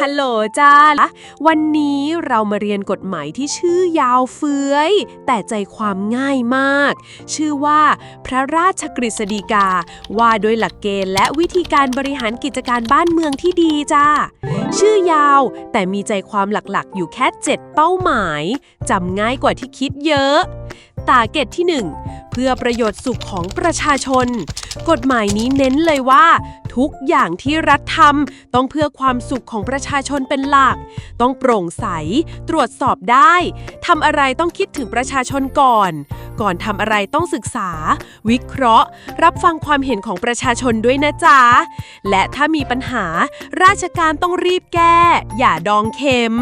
ฮัลโหลจ้าวันนี้เรามาเรียนกฎหมายที่ชื่อยาวเฟือย แต่ใจความง่ายมาก ชื่อว่า พระราชกฤษฎีกา ว่าโดยหลักเกณฑ์และวิธีการบริหารกิจการบ้านเมืองที่ดีจ้า ชื่อยาว แต่มีใจความหลักๆ อยู่แค่ 7 เป้าหมายจำง่ายกว่าที่คิดเยอะ ตาเกตที่ 1 เพื่อประโยชน์สุขของประชาชน กฎหมายนี้เน้นเลยว่า ทุกอย่างที่รัฐทำต้องเพื่อความสุขของประชาชนเป็นหลัก ต้องโปร่งใส ตรวจสอบได้ทำอะไรต้องคิดถึงประชาชนก่อน ก่อนทำอะไรต้องศึกษา วิเคราะห์ รับฟังความเห็นของประชาชนด้วยนะจ๊ะ และถ้ามีปัญหาราชการต้องรีบแก้ อย่าดองเค็ม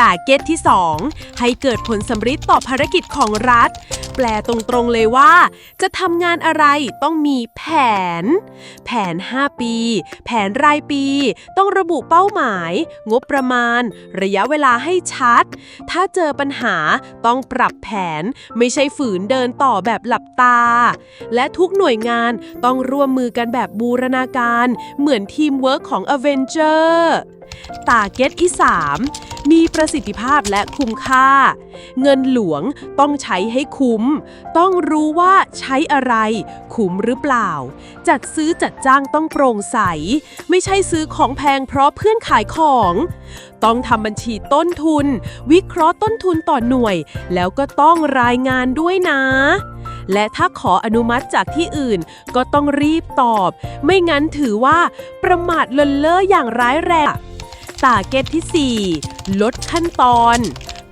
ตาเก็ตที่ 2 ให้เกิดผลสำฤทธิ์ต่อภารกิจของรัฐ แปลตรงๆเลยว่า จะทำงานอะไรต้องมีแผน แผน 5 ปี แผนรายปี ต้องระบุเป้าหมาย งบประมาณ ระยะเวลาให้ชัด ถ้าเจอปัญหาต้องปรับแผน ไม่ใช่ฝืนเดินต่อแบบหลับตา และทุกหน่วยงานต้องร่วมมือกันแบบบูรณาการ เหมือนทีมเวิร์กของ a v e n g e r ตาเก็ตที่3มีประสิทธิภาพและคุ้มค่า เงินหลวงต้องใช้ให้คุ้ม ต้องรู้ว่าใช้อะไร คุ้มหรือเปล่า จัดซื้อจัดจ้างต้องโปร่งใส ไม่ใช่ซื้อของแพงเพราะเพื่อนขายของ ต้องทำบัญชีต้นทุน วิเคราะห์ต้นทุนต่อหน่วย แล้วก็ต้องรายงานด้วยนะ และถ้าขออนุมัติจากที่อื่นก็ต้องรีบตอบ ไม่งั้นถือว่าประมาทเลินเล่ออย่างร้ายแรง ตาเก็ตที่ 4 ลดขั้นตอน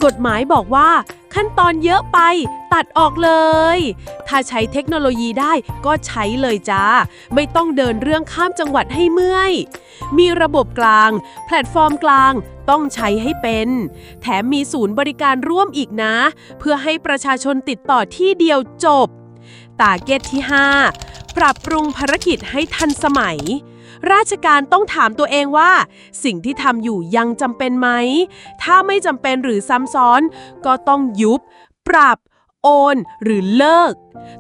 กฎหมายบอกว่าขั้นตอนเยอะไป ตัดออกเลย ถ้าใช้เทคโนโลยีได้ก็ใช้เลยจ้า ไม่ต้องเดินเรื่องข้ามจังหวัดให้เมื่อย มีระบบกลาง แพลตฟอร์มกลางต้องใช้ให้เป็น แถมมีศูนย์บริการร่วมอีกนะ เพื่อให้ประชาชนติดต่อที่เดียวจบ ตาเกตที่ 5 ปรับปรุงภารกิจให้ทันสมัย ราชการต้องถามตัวเองว่า สิ่งที่ทำอยู่ยังจำเป็นไหม ถ้าไม่จำเป็นหรือซ้ำซ้อน ก็ต้องยุบ ปรับโอนหรือเลิก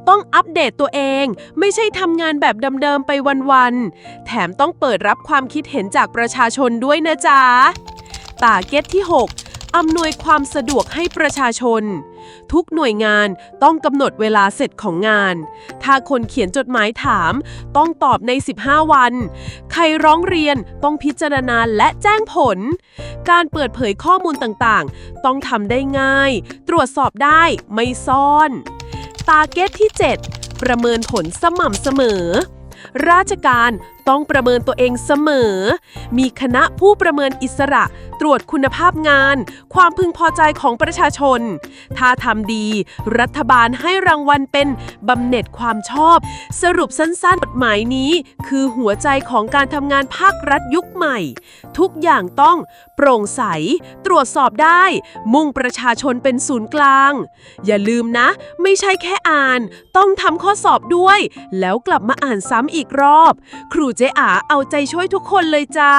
ต้องอัปเดตตัวเองไม่ใช่ทำงานแบบเดิมๆไปวันๆ แถมต้องเปิดรับความคิดเห็นจากประชาชนด้วยนะจ๊ะ ตาเก็ตที่ 6 อำนวยความสะดวกให้ประชาชน ทุกหน่วยงานต้องกำหนดเวลาเสร็จของงาน ถ้าคนเขียนจดหมายถาม ต้องตอบใน 15 วัน ใครร้องเรียนต้องพิจารณาและแจ้งผล การเปิดเผยข้อมูลต่างๆ ต้องทำได้ง่าย ตรวจสอบได้ไม่ซ่อน ตาเก็ตที่ 7 ประเมินผลสม่ำเสมอ ราชการ ต้องประเมินตัวเองเสมอ มีคณะผู้ประเมินอิสระ ตรวจคุณภาพงาน ความพึงพอใจของประชาชน ถ้าทำดี รัฐบาลให้รางวัลเป็นบำเหน็จความชอบ สรุปสั้นๆกฎหมายนี้ คือหัวใจของการทำงานภาครัฐยุคใหม่ ทุกอย่างต้องโปร่งใส ตรวจสอบได้ มุ่งประชาชนเป็นศูนย์กลาง อย่าลืมนะ ไม่ใช่แค่อ่าน ต้องทำข้อสอบด้วย แล้วกลับมาอ่านซ้ำอีกรอบ ครูเจ๊อาเอาใจช่วยทุกคนเลยจ้า